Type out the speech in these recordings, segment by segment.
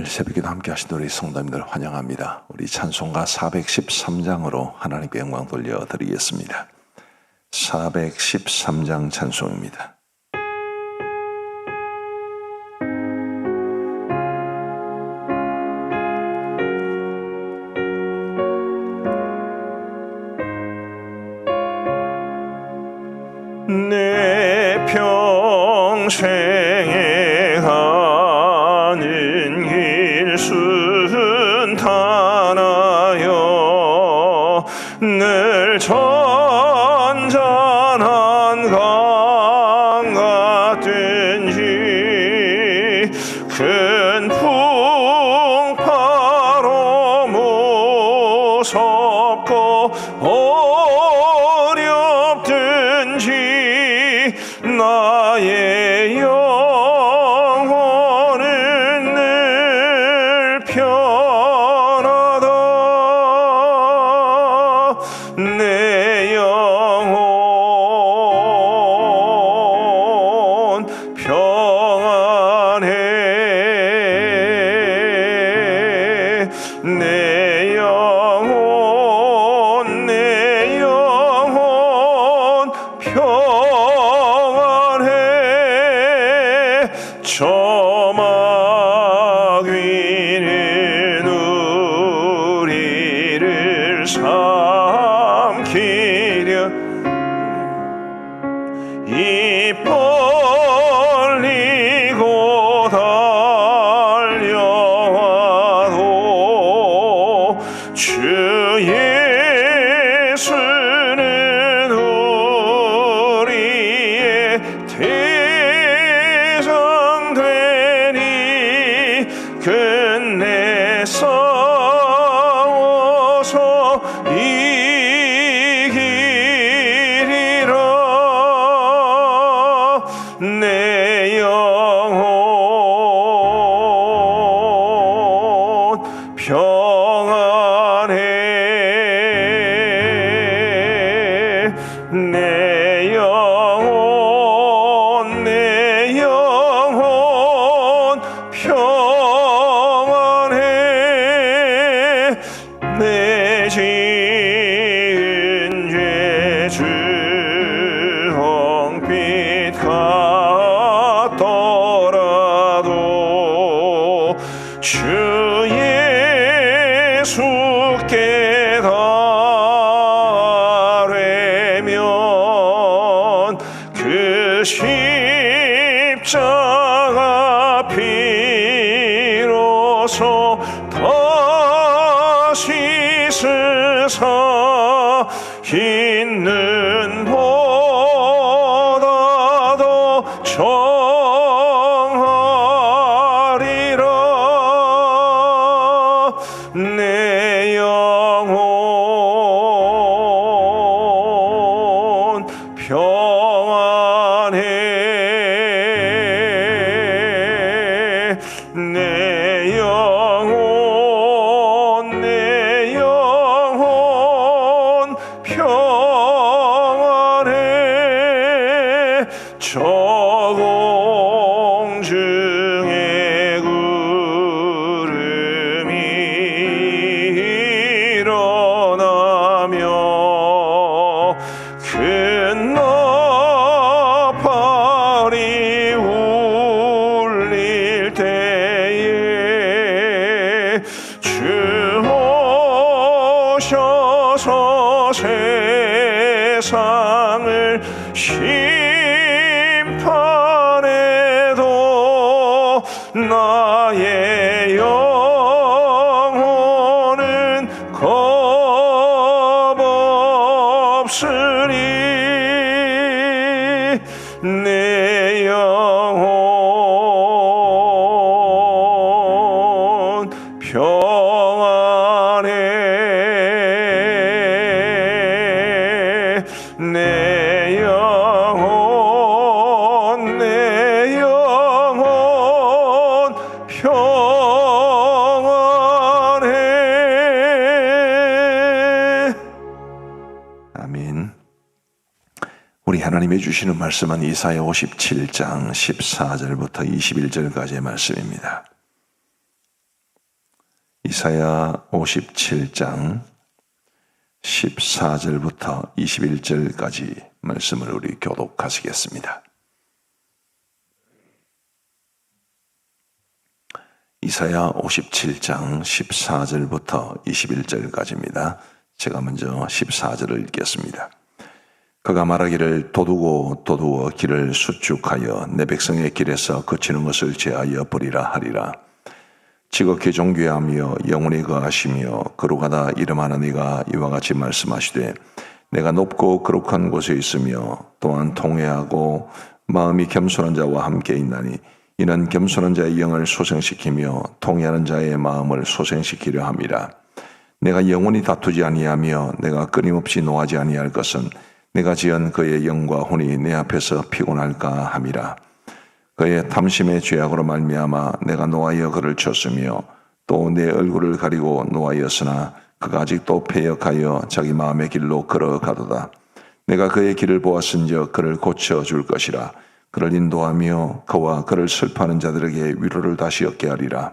오늘 새벽에도 함께 하신 우리 성도님들 환영합니다. 우리 찬송가 413장으로 하나님께 영광 돌려드리겠습니다. 413장 찬송입니다. 무섭고 어렵든지 나의 여. people. 세상을 아멘. 우리 하나님이 주시는 말씀은 이사야 57장 14절부터 21절까지의 말씀입니다. 이사야 57장 14절부터 21절까지 말씀을 우리 교독하시겠습니다. 이사야 57장 14절부터 21절까지입니다. 제가 먼저 14절을 읽겠습니다. 그가 말하기를 도두고 도두어 길을 수축하여 내 백성의 길에서 거치는 것을 제하여 버리라 하리라. 지극히 존귀하며 영원히 거하시며 거룩하다 이름하는 이가 이와 같이 말씀하시되 내가 높고 거룩한 곳에 있으며 또한 통회하고 마음이 겸손한 자와 함께 있나니 이는 겸손한 자의 영을 소생시키며 통회하는 자의 마음을 소생시키려 함이라. 내가 영원히 다투지 아니하며 내가 끊임없이 노하지 아니할 것은 내가 지은 그의 영과 혼이 내 앞에서 피곤할까 함이라. 그의 탐심의 죄악으로 말미암아 내가 노하여 그를 쳤으며 또 내 얼굴을 가리고 노하였으나 그가 아직도 패역하여 자기 마음의 길로 걸어가도다. 내가 그의 길을 보았은즉 그를 고쳐 줄 것이라. 그를 인도하며 그와 그를 슬퍼하는 자들에게 위로를 다시 얻게 하리라.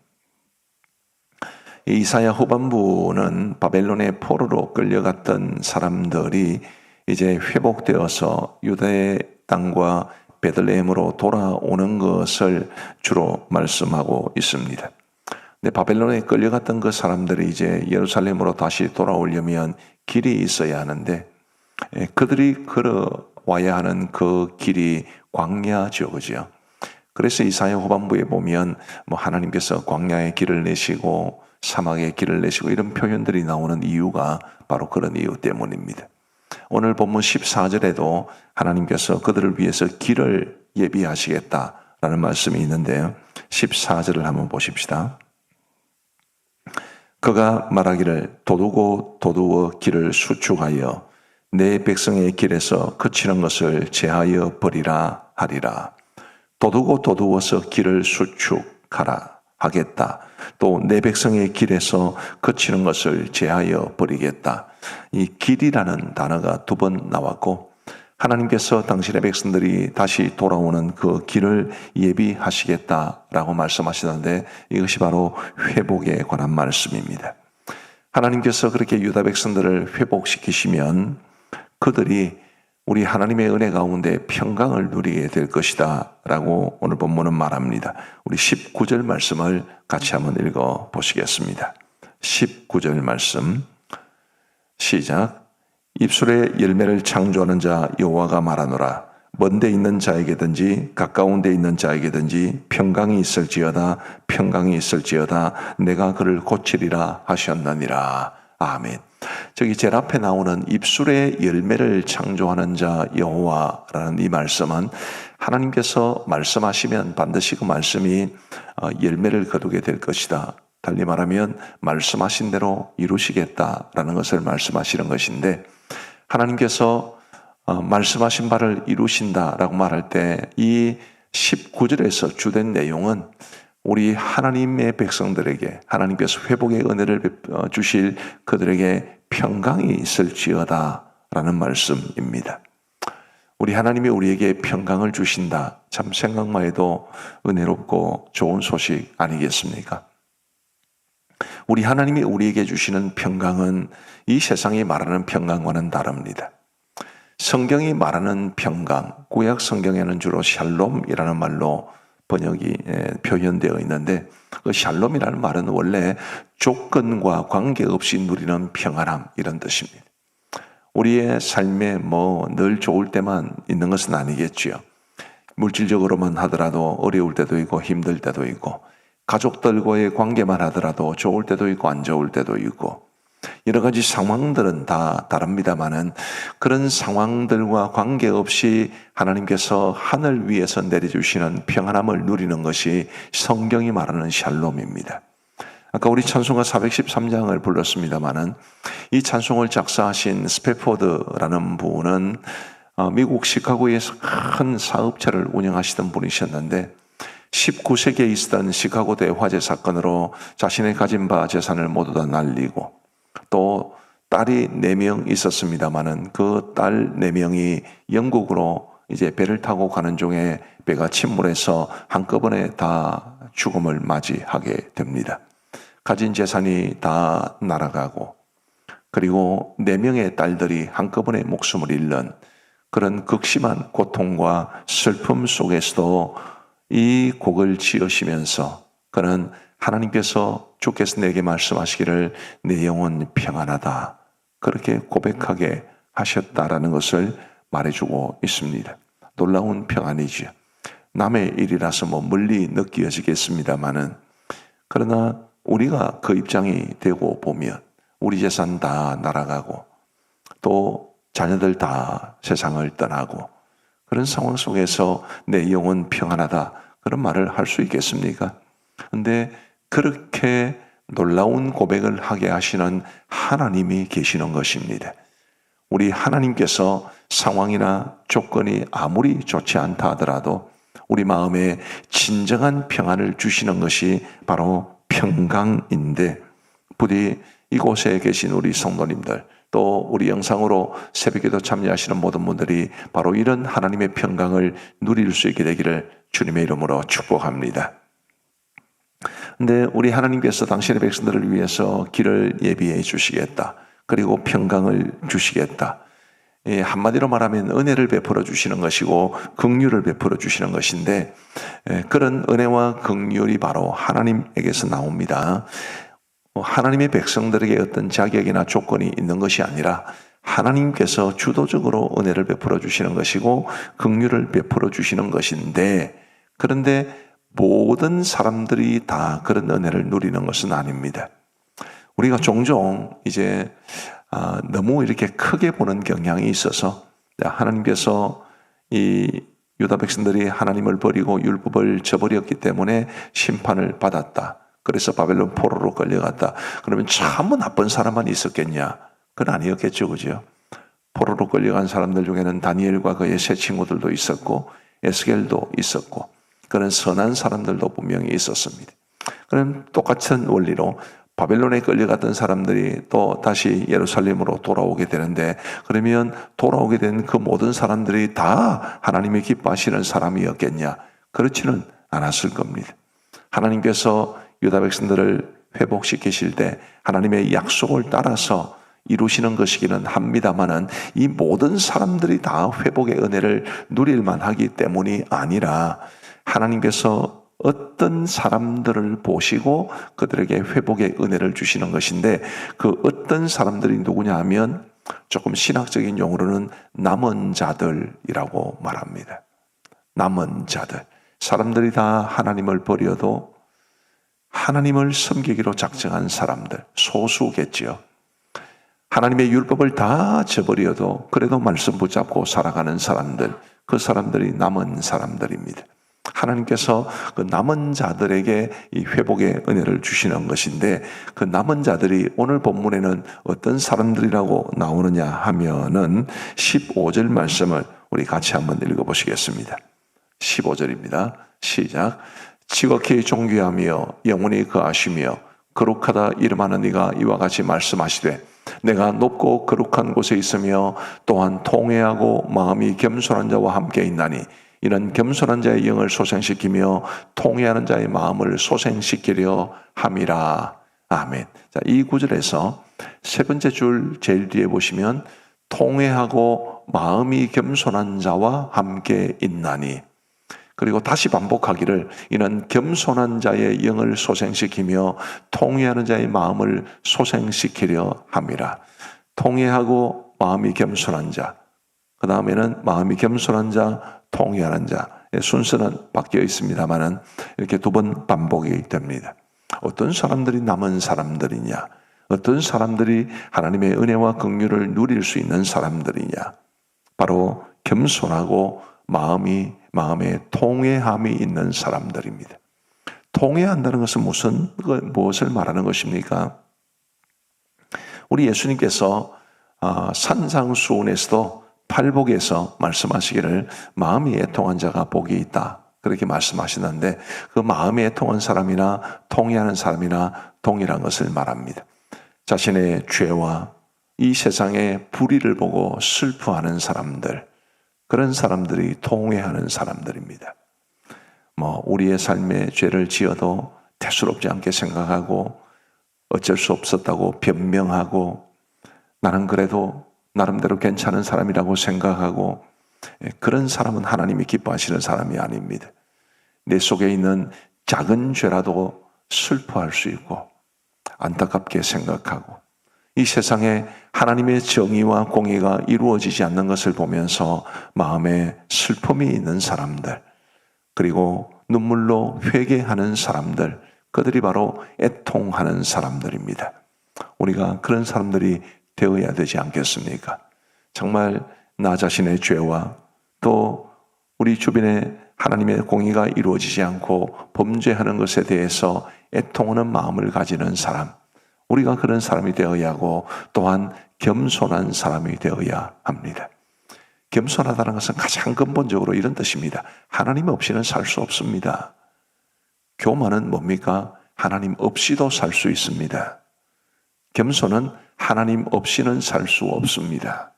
이사야 후반부는 바벨론의 포로로 끌려갔던 사람들이 이제 회복되어서 유대 땅과 베들레헴으로 돌아오는 것을 주로 말씀하고 있습니다. 근데 바벨론에 끌려갔던 그 사람들이 이제 예루살렘으로 다시 돌아오려면 길이 있어야 하는데 예, 그들이 걸어와야 하는 그 길이 광야죠, 그죠? 그래서 이사야 후반부에 보면 뭐 하나님께서 광야의 길을 내시고 사막의 길을 내시고 이런 표현들이 나오는 이유가 바로 그런 이유 때문입니다. 오늘 본문 14절에도 하나님께서 그들을 위해서 길을 예비하시겠다라는 말씀이 있는데요. 14절을 한번 보십시다. 그가 말하기를 도두고 도두어 길을 수축하여 내 백성의 길에서 그치는 것을 제하여 버리라 하리라. 도두고 도두어서 길을 수축하라 하겠다. 또 내 백성의 길에서 그치는 것을 제하여 버리겠다. 이 길이라는 단어가 두 번 나왔고 하나님께서 당신의 백성들이 다시 돌아오는 그 길을 예비하시겠다라고 말씀하시는데 이것이 바로 회복에 관한 말씀입니다. 하나님께서 그렇게 유다 백성들을 회복시키시면 그들이 우리 하나님의 은혜 가운데 평강을 누리게 될 것이다. 라고 오늘 본문은 말합니다. 우리 19절 말씀을 같이 한번 읽어 보시겠습니다. 19절 말씀. 시작. 입술의 열매를 창조하는 자 여호와가 말하노라. 먼데 있는 자에게든지 가까운 데 있는 자에게든지 평강이 있을지어다 평강이 있을지어다 내가 그를 고치리라 하셨느니라. 아멘. 저기 제일 앞에 나오는 입술의 열매를 창조하는 자 여호와라는 이 말씀은 하나님께서 말씀하시면 반드시 그 말씀이 어, 열매를 거두게 될 것이다. 달리 말하면 말씀하신 대로 이루시겠다라는 것을 말씀하시는 것인데 하나님께서 어, 말씀하신 바를 이루신다라고 말할 때 이 19절에서 주된 내용은 우리 하나님의 백성들에게 하나님께서 회복의 은혜를 어, 주실 그들에게 평강이 있을지어다 라는 말씀입니다. 우리 하나님이 우리에게 평강을 주신다. 참 생각만 해도 은혜롭고 좋은 소식 아니겠습니까? 우리 하나님이 우리에게 주시는 평강은 이 세상이 말하는 평강과는 다릅니다. 성경이 말하는 평강, 구약 성경에는 주로 샬롬이라는 말로 번역이 표현되어 있는데 그 샬롬이라는 말은 원래 조건과 관계없이 누리는 평안함 이런 뜻입니다. 우리의 삶에 뭐 늘 좋을 때만 있는 것은 아니겠지요. 물질적으로만 하더라도 어려울 때도 있고 힘들 때도 있고 가족들과의 관계만 하더라도 좋을 때도 있고 안 좋을 때도 있고 여러 가지 상황들은 다 다릅니다만은 그런 상황들과 관계없이 하나님께서 하늘 위에서 내려주시는 평안함을 누리는 것이 성경이 말하는 샬롬입니다. 아까 우리 찬송가 413장을 불렀습니다만은 이 찬송을 작사하신 스페포드라는 분은 어, 미국 시카고에서 큰 사업체를 운영하시던 분이셨는데 19세기에 있었던 시카고 대 화재 사건으로 자신의 가진 바 재산을 모두 다 날리고 또 딸이 네 명 있었습니다마는 그딸 네 명이 영국으로 이제 배를 타고 가는 중에 배가 침몰해서 한꺼번에 다 죽음을 맞이하게 됩니다. 가진 재산이 다 날아가고 그리고 네 명의 딸들이 한꺼번에 목숨을 잃는 그런 극심한 고통과 슬픔 속에서도 이 곡을 지으시면서 그는 하나님께서 주께서 내게 말씀하시기를 내 영혼 평안하다. 그렇게 고백하게 하셨다라는 것을 말해주고 있습니다. 놀라운 평안이지요. 남의 일이라서 뭐 멀리 느껴지겠습니다만은 그러나 우리가 그 입장이 되고 보면 우리 재산 다 날아가고 또 자녀들 다 세상을 떠나고 그런 상황 속에서 내 영혼 평안하다 그런 말을 할 수 있겠습니까? 근데 그렇게 놀라운 고백을 하게 하시는 하나님이 계시는 것입니다. 우리 하나님께서 상황이나 조건이 아무리 좋지 않다 하더라도 우리 마음에 진정한 평안을 주시는 것이 바로 평강인데 부디 이곳에 계신 우리 성도님들 또 우리 영상으로 새벽에도 참여하시는 모든 분들이 바로 이런 하나님의 평강을 누릴 수 있게 되기를 주님의 이름으로 축복합니다. 근데 우리 하나님께서 당신의 백성들을 위해서 길을 예비해 주시겠다. 그리고 평강을 주시겠다. 예, 한마디로 말하면 은혜를 베풀어 주시는 것이고 긍휼을 베풀어 주시는 것인데 예, 그런 은혜와 긍휼이 바로 하나님에게서 나옵니다. 뭐 하나님의 백성들에게 어떤 자격이나 조건이 있는 것이 아니라 하나님께서 주도적으로 은혜를 베풀어 주시는 것이고 긍휼을 베풀어 주시는 것인데 그런데 모든 사람들이 다 그런 은혜를 누리는 것은 아닙니다. 우리가 종종 이제 아, 너무 이렇게 크게 보는 경향이 있어서 하나님께서 이 유다 백성들이 하나님을 버리고 율법을 저버렸기 때문에 심판을 받았다. 그래서 바벨론 포로로 끌려갔다. 그러면 참 나쁜 사람만 있었겠냐? 그건 아니었겠죠, 그죠? 포로로 끌려간 사람들 중에는 다니엘과 그의 세 친구들도 있었고 에스겔도 있었고 그런 선한 사람들도 분명히 있었습니다. 그럼 똑같은 원리로 바벨론에 끌려갔던 사람들이 또 다시 예루살렘으로 돌아오게 되는데 그러면 돌아오게 된 그 모든 사람들이 다 하나님이 기뻐하시는 사람이었겠냐? 그렇지는 않았을 겁니다. 하나님께서 유다 백성들을 회복시키실 때 하나님의 약속을 따라서 이루시는 것이기는 합니다만은 이 모든 사람들이 다 회복의 은혜를 누릴 만하기 때문이 아니라 하나님께서 어떤 사람들을 보시고 그들에게 회복의 은혜를 주시는 것인데 그 어떤 사람들이 누구냐 하면 조금 신학적인 용어로는 남은 자들이라고 말합니다. 남은 자들. 사람들이 다 하나님을 버려도 하나님을 섬기기로 작정한 사람들, 소수겠지요. 하나님의 율법을 다 저버려도 그래도 말씀 붙잡고 살아가는 사람들, 그 사람들이 남은 사람들입니다. 하나님께서 그 남은 자들에게 이 회복의 은혜를 주시는 것인데 그 남은 자들이 오늘 본문에는 어떤 사람들이라고 나오느냐 하면은 15절 말씀을 우리 같이 한번 읽어 보시겠습니다. 15절입니다. 시작. 지극히 존귀하며 영원히 거하시며 거룩하다 이름하는 네가 이와 같이 말씀하시되 내가 높고 거룩한 곳에 있으며 또한 통회하고 마음이 겸손한 자와 함께 있나니 이는 겸손한 자의 영을 소생시키며 통회하는 자의 마음을 소생시키려 함이라. 아멘. 자, 이 구절에서 세 번째 줄 제일 뒤에 보시면 통회하고 마음이 겸손한 자와 함께 있나니 그리고 다시 반복하기를 이는 겸손한 자의 영을 소생시키며 통회하는 자의 마음을 소생시키려 함이라. 통회하고 마음이 겸손한 자. 그 다음에는 마음이 겸손한 자, 통일하는 자 순서는 바뀌어 있습니다만은 이렇게 두 번 반복이 됩니다. 어떤 사람들이 남은 사람들이냐? 어떤 사람들이 하나님의 은혜와 긍휼을 누릴 수 있는 사람들이냐? 바로 겸손하고 마음이 마음에 통회함이 있는 사람들입니다. 통회한다는 것은 무슨 무엇을 말하는 것입니까? 우리 예수님께서 아, 산상수훈에서도 팔복에서 말씀하시기를 마음이 애통한 자가 복이 있다. 그렇게 말씀하시는데 그 마음이 애통한 사람이나 통해하는 사람이나 동일한 것을 말합니다. 자신의 죄와 이 세상의 불의를 보고 슬퍼하는 사람들, 그런 사람들이 통회하는 사람들입니다. 뭐, 우리의 삶에 죄를 지어도 대수롭지 않게 생각하고 어쩔 수 없었다고 변명하고 나는 그래도 나름대로 괜찮은 사람이라고 생각하고 예, 그런 사람은 하나님이 기뻐하시는 사람이 아닙니다. 내 속에 있는 작은 죄라도 슬퍼할 수 있고 안타깝게 생각하고 이 세상에 하나님의 정의와 공의가 이루어지지 않는 것을 보면서 마음에 슬픔이 있는 사람들 그리고 눈물로 회개하는 사람들 그들이 바로 애통하는 사람들입니다. 우리가 그런 사람들이 되어야 되지 않겠습니까? 정말 나 자신의 죄와 또 우리 주변에 하나님의 공의가 이루어지지 않고 범죄하는 것에 대해서 애통하는 마음을 가지는 사람, 우리가 그런 사람이 되어야 하고 또한 겸손한 사람이 되어야 합니다. 겸손하다는 것은 가장 근본적으로 이런 뜻입니다. 하나님 없이는 살 수 없습니다. 교만은 뭡니까? 하나님 없이도 살 수 있습니다. 겸손은 하나님 없이는 살 수 없습니다.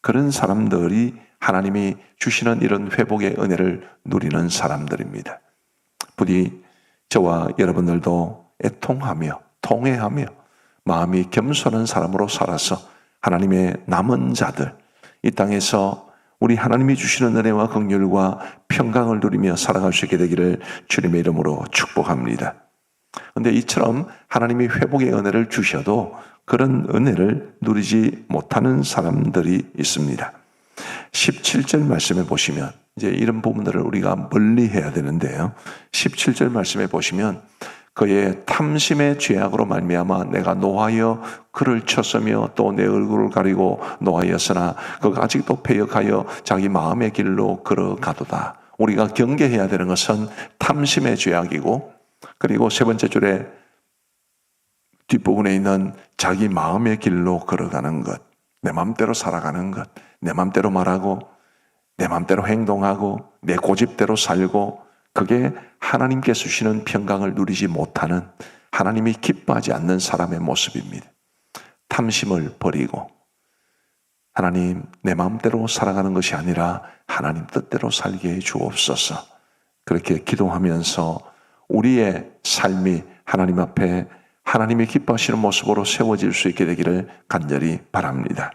그런 사람들이 하나님이 주시는 이런 회복의 은혜를 누리는 사람들입니다. 부디 저와 여러분들도 애통하며 통회하며 마음이 겸손한 사람으로 살아서 하나님의 남은 자들 이 땅에서 우리 하나님이 주시는 은혜와 긍휼과 평강을 누리며 살아갈 수 있게 되기를 주님의 이름으로 축복합니다. 근데 이처럼 하나님이 회복의 은혜를 주셔도 그런 은혜를 누리지 못하는 사람들이 있습니다. 17절 말씀에 보시면 이제 이런 부분들을 우리가 멀리 해야 되는데요. 17절 말씀에 보시면 그의 탐심의 죄악으로 말미암아 내가 노하여 그를 쳤으며 또 내 얼굴을 가리고 노하였으나 그가 아직도 패역하여 자기 마음의 길로 걸어가도다. 우리가 경계해야 되는 것은 탐심의 죄악이고 그리고 세 번째 줄에 뒷부분에 있는 자기 마음의 길로 걸어가는 것, 내 마음대로 살아가는 것, 내 마음대로 말하고 내 마음대로 행동하고 내 고집대로 살고 그게 하나님께서 주시는 평강을 누리지 못하는 하나님이 기뻐하지 않는 사람의 모습입니다. 탐심을 버리고 하나님 내 마음대로 살아가는 것이 아니라 하나님 뜻대로 살게 해 주옵소서. 그렇게 기도하면서 우리의 삶이 하나님 앞에 하나님이 기뻐하시는 모습으로 세워질 수 있게 되기를 간절히 바랍니다.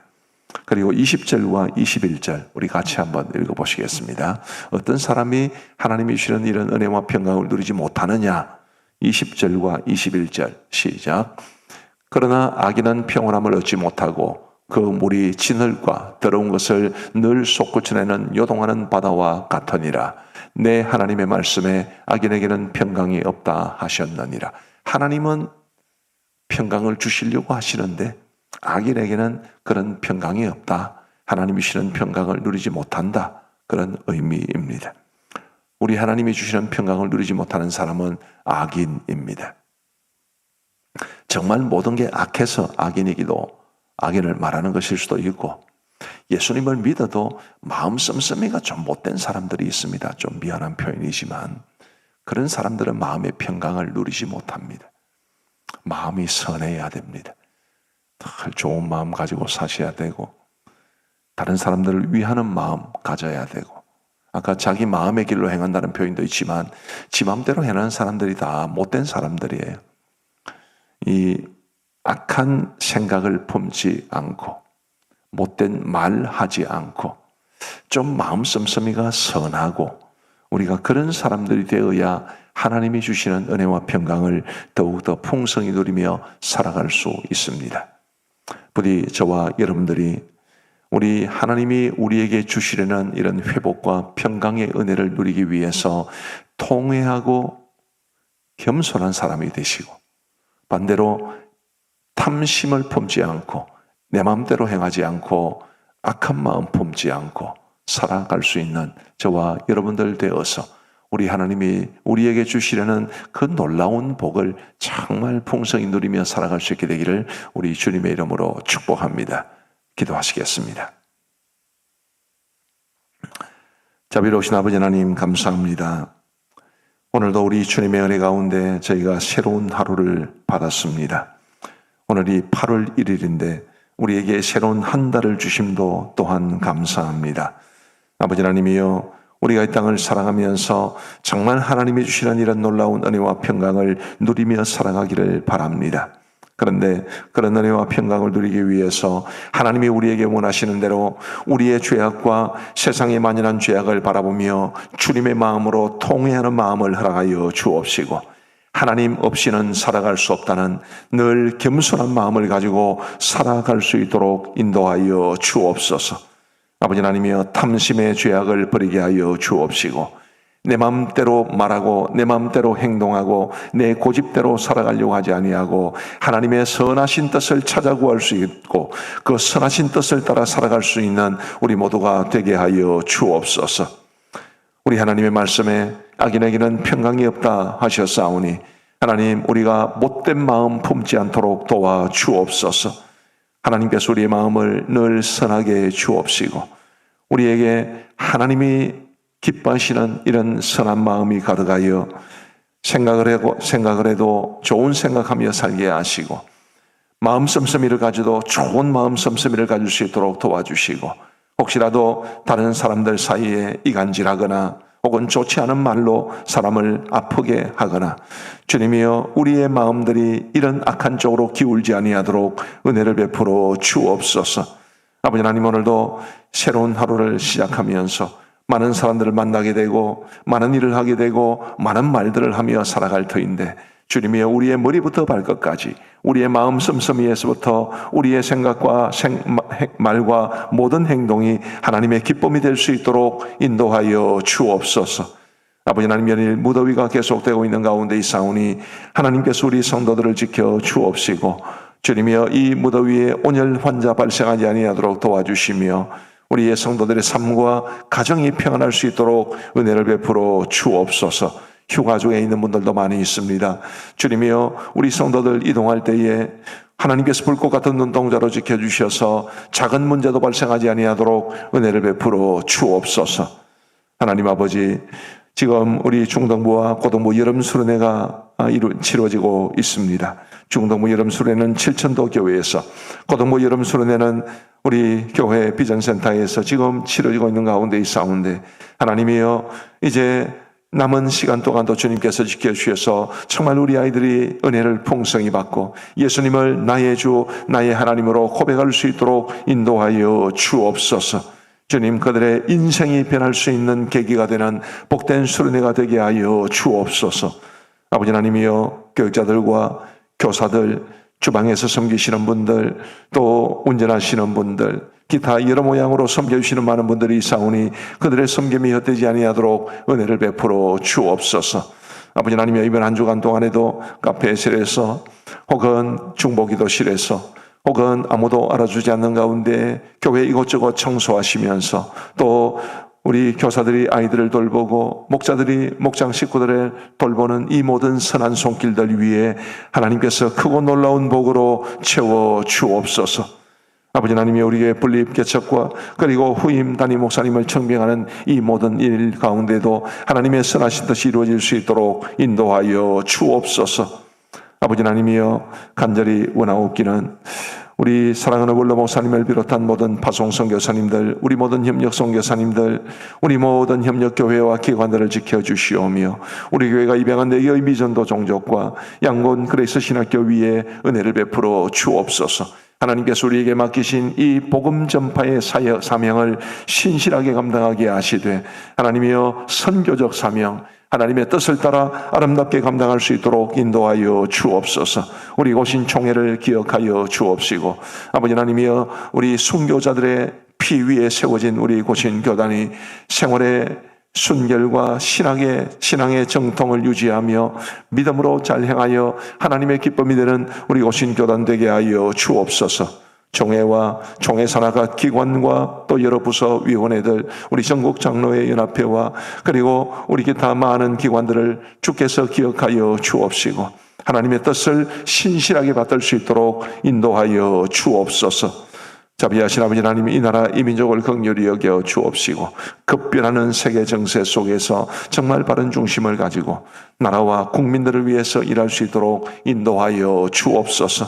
그리고 20절과 21절 우리 같이 한번 읽어보시겠습니다. 어떤 사람이 하나님이 주시는 이런 은혜와 평강을 누리지 못하느냐? 20절과 21절 시작. 그러나 악인은 평온함을 얻지 못하고 그 물이 진흙과 더러운 것을 늘 솟구쳐내는 요동하는 바다와 같으니라. 내 하나님의 말씀에 악인에게는 평강이 없다 하셨느니라. 하나님은 평강을 주시려고 하시는데 악인에게는 그런 평강이 없다. 하나님이 주시는 평강을 누리지 못한다. 그런 의미입니다. 우리 하나님이 주시는 평강을 누리지 못하는 사람은 악인입니다. 정말 모든 게 악해서 악인이기도 악인을 말하는 것일 수도 있고 예수님을 믿어도 마음 씀씀이가 좀 못된 사람들이 있습니다. 좀 미안한 표현이지만 그런 사람들은 마음의 평강을 누리지 못합니다. 마음이 선해야 됩니다. 좋은 마음 가지고 사셔야 되고 다른 사람들을 위하는 마음 가져야 되고 아까 자기 마음의 길로 행한다는 표현도 있지만 지 마음대로 행하는 사람들이 다 못된 사람들이에요. 이 악한 생각을 품지 않고 못된 말 하지 않고 좀 마음 씀씀이가 선하고 우리가 그런 사람들이 되어야 하나님이 주시는 은혜와 평강을 더욱더 풍성히 누리며 살아갈 수 있습니다. 부디 저와 여러분들이 우리 하나님이 우리에게 주시려는 이런 회복과 평강의 은혜를 누리기 위해서 통회하고 겸손한 사람이 되시고 반대로 탐심을 품지 않고 내 마음대로 행하지 않고 악한 마음 품지 않고 살아갈 수 있는 저와 여러분들 되어서 우리 하나님이 우리에게 주시려는 그 놀라운 복을 정말 풍성히 누리며 살아갈 수 있게 되기를 우리 주님의 이름으로 축복합니다. 기도하시겠습니다. 자비로우신 아버지 하나님 감사합니다. 오늘도 우리 주님의 은혜 가운데 저희가 새로운 하루를 받았습니다. 오늘이 8월 1일인데 우리에게 새로운 한 달을 주심도 또한 감사합니다. 아버지 하나님이여 우리가 이 땅을 사랑하면서 정말 하나님이 주시는 이런 놀라운 은혜와 평강을 누리며 살아가기를 바랍니다. 그런데 그런 은혜와 평강을 누리기 위해서 하나님이 우리에게 원하시는 대로 우리의 죄악과 세상에 만연한 죄악을 바라보며 주님의 마음으로 통회하는 마음을 허락하여 주옵시고 하나님 없이는 살아갈 수 없다는 늘 겸손한 마음을 가지고 살아갈 수 있도록 인도하여 주옵소서. 아버지 하나님이여 탐심의 죄악을 버리게 하여 주옵시고 내 마음대로 말하고 내 마음대로 행동하고 내 고집대로 살아가려고 하지 아니하고 하나님의 선하신 뜻을 찾아 구할 수 있고 그 선하신 뜻을 따라 살아갈 수 있는 우리 모두가 되게 하여 주옵소서. 우리 하나님의 말씀에 악인에게는 평강이 없다 하셨사오니 하나님 우리가 못된 마음 품지 않도록 도와 주옵소서. 하나님께서 우리의 마음을 늘 선하게 주옵시고 우리에게 하나님이 기뻐하시는 이런 선한 마음이 가득하여 생각을 하고 생각을 해도 좋은 생각하며 살게 하시고 마음 씀씀이를 가지도 좋은 마음 씀씀이를 가질 수 있도록 도와주시고 혹시라도 다른 사람들 사이에 이간질하거나 혹은 좋지 않은 말로 사람을 아프게 하거나 주님이여 우리의 마음들이 이런 악한 쪽으로 기울지 아니하도록 은혜를 베풀어 주옵소서. 아버지 하나님 오늘도 새로운 하루를 시작하면서 많은 사람들을 만나게 되고 많은 일을 하게 되고 많은 말들을 하며 살아갈 터인데 주님이여 우리의 머리부터 발끝까지 우리의 마음 씀씀이에서부터 우리의 생각과 생, 말과 모든 행동이 하나님의 기쁨이 될 수 있도록 인도하여 주옵소서. 아버지 하나님 연일 무더위가 계속되고 있는 가운데 있사오니 하나님께서 우리 성도들을 지켜 주옵시고 주님이여 이 무더위에 온열 환자 발생하지 아니하도록 도와주시며 우리의 성도들의 삶과 가정이 평안할 수 있도록 은혜를 베풀어 주옵소서. 휴가 중에 있는 분들도 많이 있습니다. 주님이여 우리 성도들 이동할 때에 하나님께서 불꽃 같은 눈동자로 지켜주셔서 작은 문제도 발생하지 아니하도록 은혜를 베풀어 주옵소서. 하나님 아버지 지금 우리 중동부와 고동부 여름 수련회가 치러지고 있습니다. 중동부 여름 수련회는 칠천도 교회에서 고동부 여름 수련회는 우리 교회 비전센터에서 지금 치러지고 있는 가운데 있사온데 하나님이여 이제 남은 시간 동안도 주님께서 지켜주셔서 정말 우리 아이들이 은혜를 풍성히 받고 예수님을 나의 주, 나의 하나님으로 고백할 수 있도록 인도하여 주옵소서. 주님 그들의 인생이 변할 수 있는 계기가 되는 복된 수련회가 되게 하여 주옵소서. 아버지 하나님이여 교육자들과 교사들 주방에서 섬기시는 분들, 또 운전하시는 분들, 기타 여러 모양으로 섬겨주시는 많은 분들이 있사오니 그들의 섬김이 헛되지 아니하도록 은혜를 베풀어 주옵소서. 아버지 하나님여 이번 한 주간 동안에도 카페실에서 혹은 중보기도실에서 혹은 아무도 알아주지 않는 가운데 교회 이곳저곳 청소하시면서 또 우리 교사들이 아이들을 돌보고 목자들이 목장 식구들을 돌보는 이 모든 선한 손길들 위에 하나님께서 크고 놀라운 복으로 채워 주옵소서. 아버지 하나님이 우리의 분립 개척과 그리고 후임 담임 목사님을 청빙하는 이 모든 일 가운데도 하나님의 선하신 뜻이 이루어질 수 있도록 인도하여 주옵소서. 아버지 하나님이여 간절히 원하옵기는 우리 사랑하는 원로 목사님을 비롯한 모든 파송 선교사님들, 우리 모든 협력 선교사님들, 우리 모든 협력 교회와 기관들을 지켜 주시오며 우리 교회가 입양한 내의 미전도 종족과 양곤 그레이스 신학교 위에 은혜를 베풀어 주옵소서. 하나님께서 우리에게 맡기신 이 복음 전파의 사명을 신실하게 감당하게 하시되 하나님이여 선교적 사명 하나님의 뜻을 따라 아름답게 감당할 수 있도록 인도하여 주옵소서. 우리 오신 총회를 기억하여 주옵시고 아버지 하나님이여 우리 순교자들의 피 위에 세워진 우리 고신 교단이 생활의 순결과 신앙의 신앙의 정통을 유지하며 믿음으로 잘 행하여 하나님의 기쁨이 되는 우리 오신 교단 되게 하여 주옵소서. 총회와 총회 산하가 기관과 또 여러 부서 위원회들 우리 전국 장로회 연합회와 그리고 우리 기타 많은 기관들을 주께서 기억하여 주옵시고 하나님의 뜻을 신실하게 받들 수 있도록 인도하여 주옵소서. 자비하신 아버지 하나님 이 나라 이 민족을 극렬히 여겨 주옵시고 급변하는 세계 정세 속에서 정말 바른 중심을 가지고 나라와 국민들을 위해서 일할 수 있도록 인도하여 주옵소서.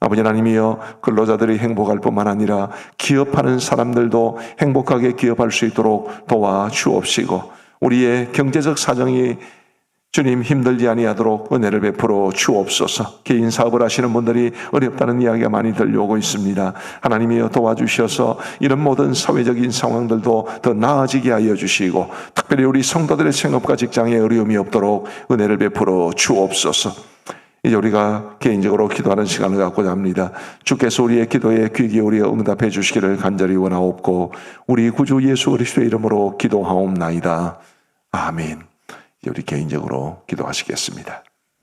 아버지 하나님이여 근로자들이 행복할 뿐만 아니라 기업하는 사람들도 행복하게 기업할 수 있도록 도와 주옵시고 우리의 경제적 사정이 주님 힘들지 아니하도록 은혜를 베풀어 주옵소서. 개인 사업을 하시는 분들이 어렵다는 이야기가 많이 들려오고 있습니다. 하나님이여 도와주셔서 이런 모든 사회적인 상황들도 더 나아지게 하여 주시고 특별히 우리 성도들의 생업과 직장에 어려움이 없도록 은혜를 베풀어 주옵소서. 이제 우리가 개인적으로 기도하는 시간을 갖고자 합니다. 주께서 우리의 기도에 귀 기울여 응답해 주시기를 간절히 원하옵고 우리 구주 예수 그리스도의 이름으로 기도하옵나이다. 아멘. 우리 개인적으로 기도하시겠습니다.